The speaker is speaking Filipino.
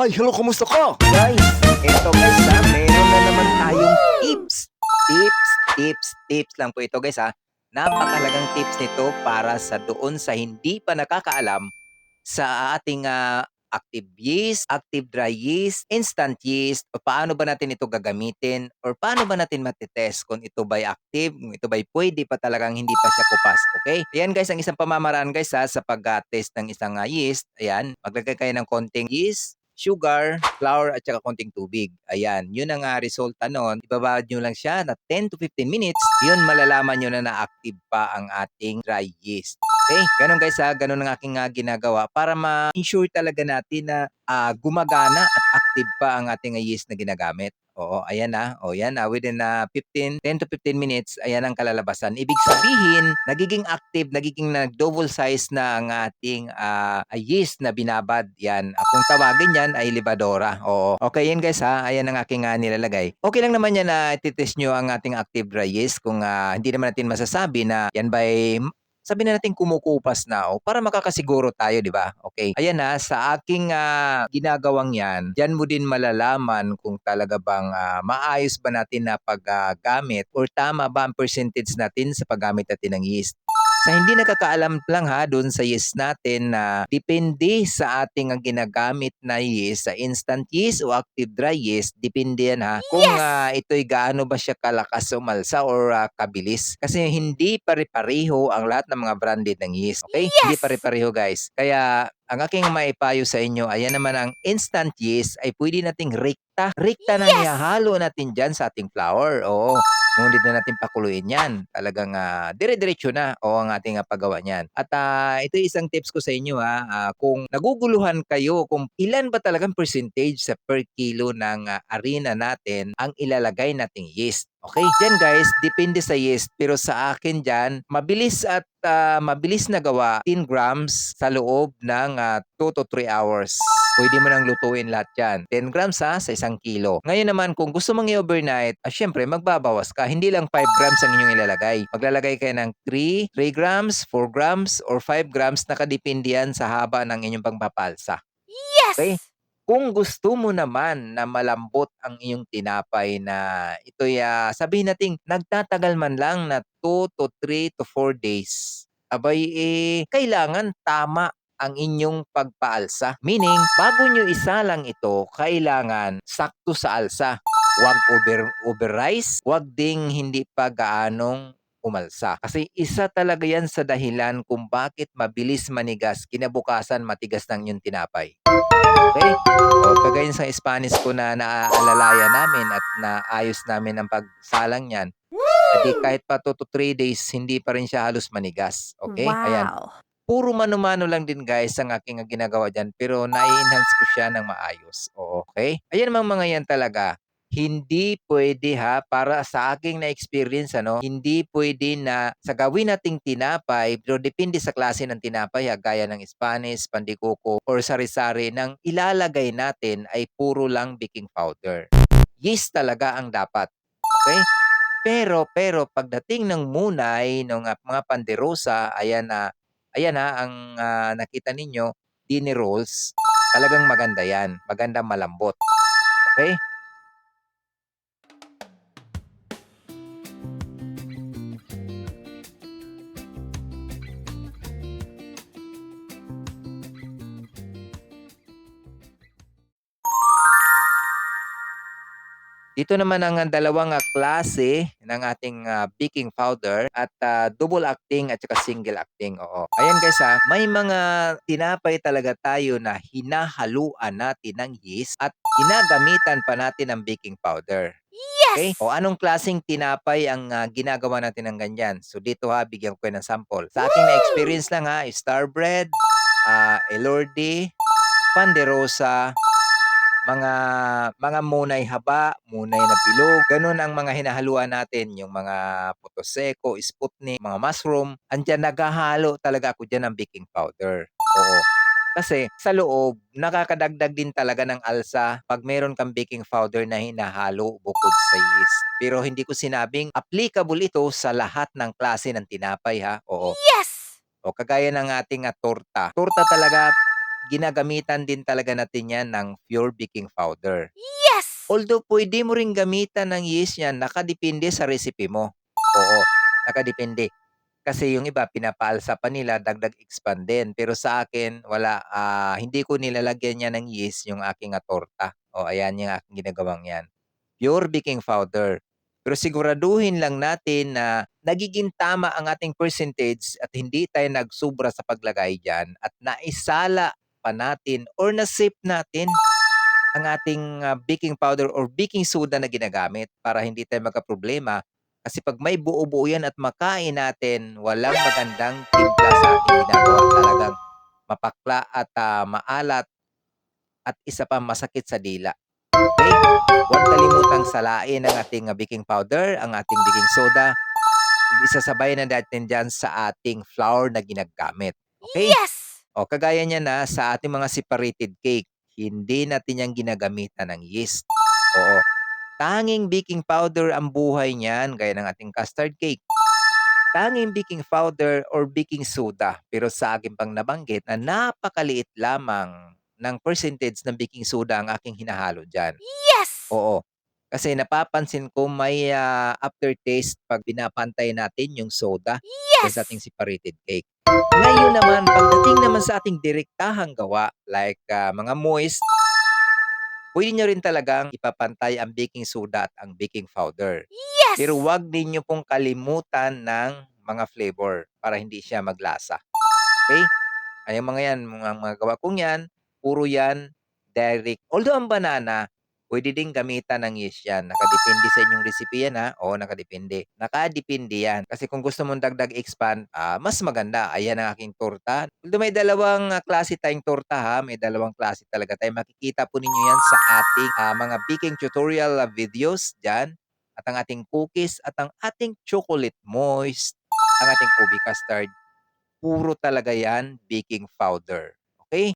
Hi, hello, kumusta ka? Guys, eto guys ha, meron na naman tayong tips. Tips, tips, tips lang po ito guys ha. Napakalagang tips nito para sa doon sa hindi pa nakakaalam sa ating ah, active yeast, active dry yeast, instant yeast, o paano ba natin ito gagamitin, or paano ba natin matitest kung ito ba'y active, kung ito ba'y pwede pa talagang hindi pa siya kupas, okay? Ayan guys, ang isang pamamaraan guys ha, sa pag-test ng isang ah, yeast, ayan, maglagay kayo ng konting yeast, sugar, flour, at saka konting tubig. Ayan, yun ang ah, resulta nun. Ibabawad nyo lang siya na 10 to 15 minutes. Yun, malalaman nyo na na-active pa ang ating dry yeast. Okay? Ganun guys ha, ganun ang aking ah, ginagawa para ma-ensure talaga natin na ah, gumagana at active pa ang ating ah, yeast na ginagamit. Oo, ayan na. O yan na, within na 15, 10 to 15 minutes, ayan ang kalalabasan. Ibig sabihin, nagiging active, nagiging nag-double size na ang ating ah, yeast na binabad. Yan. Ah, Kung tawagin yan ay libadora. Oo. Okay yan guys ha, ayan ang aking ah, nilalagay. Okay lang naman yan na ititest nyo ang ating active dry yeast kung ah, hindi naman natin masasabi na yan ba'y sabi na natin kumukupas na o para makakasiguro tayo, di ba? Okay. Ayan na, sa aking ah, ginagawang yan, dyan mo din malalaman kung talaga bang ah, maayos ba natin na paggamit or tama ba ang percentage natin sa paggamit natin ng yeast. Sa hindi nakakaalam lang ha, doon sa yeast natin na depende sa ating ang ginagamit na yeast, sa instant yeast o active dry yeast, depende yan ha. Kung ah, ito'y gaano ba siya kalakas umalsa or ah, kabilis. Kasi hindi pare-pareho ang lahat ng mga branded ng yeast. Okay? Hindi pare-pareho guys. Kaya ang aking maipayo sa inyo, ayan naman ang instant yeast ay pwede nating rikta. Rikta na ihahalo natin dyan sa ating flour. Oo. Ngunit na natin pakuluin yan. Talagang ah, dire-diretso na o ang ating ah, paggawa niyan. At ah, ito isang tips ko sa inyo ha. Ah, kung naguguluhan kayo kung ilan ba talagang percentage sa per kilo ng ah, arena natin ang ilalagay nating yeast. Okay, dyan guys, depende sa yeast. Pero sa akin dyan, mabilis at ah, mabilis na gawa 10 grams sa loob ng 2 to 3 hours. Pwede mo nang lutuin lahat yan. 10 grams ha, sa isang kilo. Ngayon naman, kung gusto mong i-overnight, ah, syempre, magbabawas ka. Hindi lang 5 grams ang inyong ilalagay. Maglalagay kayo ng 3, 3 grams, 4 grams, or 5 grams. Nakadepende yan sa haba ng inyong pangpapalsa. Okay? Kung gusto mo naman na malambot ang iyong tinapay na ito'y ah, sabihin nating nagtatagal man lang na 2 to 3 to 4 days, abay eh, kailangan tama ang inyong pagpaalsa. Meaning, bago nyo isalang ito, kailangan sakto sa alsa. Huwag over, over rice, huwag ding hindi pa gaanong umalsa. Kasi isa talaga yan sa dahilan kung bakit mabilis manigas, kinabukasan matigas ng yung tinapay. Okay? O, kagaya sa Spanish ko na naaalalayan namin at naayos namin ang pagsalang niyan. Adi kahit pa 2 to 3 days, hindi pa rin siya halos manigas. Okay? Ayan. Wow. Puro mano-mano lang din guys ang aking ginagawa dyan pero nai-enhance ko siya ng maayos. Oo, okay? Ayan mga mga yan talaga. Hindi pwede ha, para sa aking na-experience, ano, hindi pwede na sa gawin nating tinapay, pero depende sa klase ng tinapay, ha, gaya ng Spanish, pandikuko, or sari-sari, nang ilalagay natin ay puro lang baking powder. Yeast talaga ang dapat. Okay? Pero, pero, pagdating ng munay, ng ah, mga panderosa, ayan na, ayan ha, ang ah, nakita ninyo, dini rolls, talagang maganda yan. Maganda malambot. Okay? Dito naman ang dalawang ah, klase ng ating ah, baking powder at ah, double acting at saka single acting. Oo. Ayan guys ha, may mga tinapay talaga tayo na hinahaluan natin ng yeast at ginagamitan pa natin ng baking powder. Okay? O anong klaseng tinapay ang ah, ginagawa natin ng ganyan? So dito ha, bigyan ko ng sample. Sa aking na-experience lang ha, star bread, uh, elorde, panderosa, mga mga munay haba, munay na bilog, ganun ang mga hinahaluan natin, yung mga puto seko, sputnik, mga mushroom, andyan naghahalo talaga ako dyan ng baking powder. Oo. Kasi sa loob, nakakadagdag din talaga ng alsa pag meron kang baking powder na hinahalo bukod sa yeast. Pero hindi ko sinabing applicable ito sa lahat ng klase ng tinapay ha. Oo. Yes! O kagaya ng ating ah, torta. Torta talaga ginagamitan din talaga natin 'yan ng pure baking powder. Yes! Although puwede mo ring gamitan ng yeast 'yan, nakadepende sa recipe mo. Oo, nakadepende. Kasi yung iba pinapaalsa pa nila dagdag expand din, pero sa akin wala, ah, hindi ko nilalagyan 'yan ng yeast yung aking, ah, torta. O ayan yung aking ginagawang 'yan, pure baking powder. Pero siguraduhin lang natin na nagiging tama ang ating percentage at hindi tayo nagsobra sa paglagay diyan at naisala pa natin or na-safe natin ang ating, ah, baking powder or baking soda na ginagamit para hindi tayo magkaproblema. Kasi 'pag may buo-buo 'yan at makain natin, walang magandang timpla sa ating ginagawa. Talagang mapakla at, ah, maalat at isa pa masakit sa dila. Okey? Huwag kalimutang salain ang ating, ah, baking powder, ang ating baking soda. Isasabay na natin diyan sa ating flour na ginagamit. Okey? Yes! O kagaya niyan, ah, sa ating mga separated cake, hindi natin 'yan ginagamitan ng yeast. Oo, tanging baking powder ang buhay niyan gaya ng ating custard cake. Tanging baking powder or baking soda, pero sa akin pang nabanggit na napakaliit lamang ng percentage ng baking soda ang aking hinahalo diyan. Yes! Oo, kasi napapansin ko may, ah, aftertaste 'pag pinapantay natin yung soda dun sa ating separated cake. Ngayon naman pagdating naman sa ating direktahang gawa like, ah, mga moist puwede niyo rin talagang ipapantay ang baking soda at ang baking powder. Pero Yes! 'wag ninyo pong kalimutan ng mga flavor para hindi siya maglasa. Okey? Ay yung mga 'yan, mga mga gawa kong 'yan, puro 'yan direct. Although ang banana, puwede ding gamitan ng yeast 'yan, nakadepende sa inyong recipe 'yan, ha. Oo, nakadepende. Nakadepende 'yan. Kasi kung gusto mong dagdag expand, ah, mas maganda. Ayan ang aking torta. Although may dalawang, ah, klase tayong torta, ha, may dalawang klase talaga tayo. Makikita po ninyo 'yan sa ating, ah, mga baking tutorial, ah, videos diyan. At ang ating cookies at ang ating chocolate moist, ang ating ube custard, puro talaga 'yan baking powder. Okey?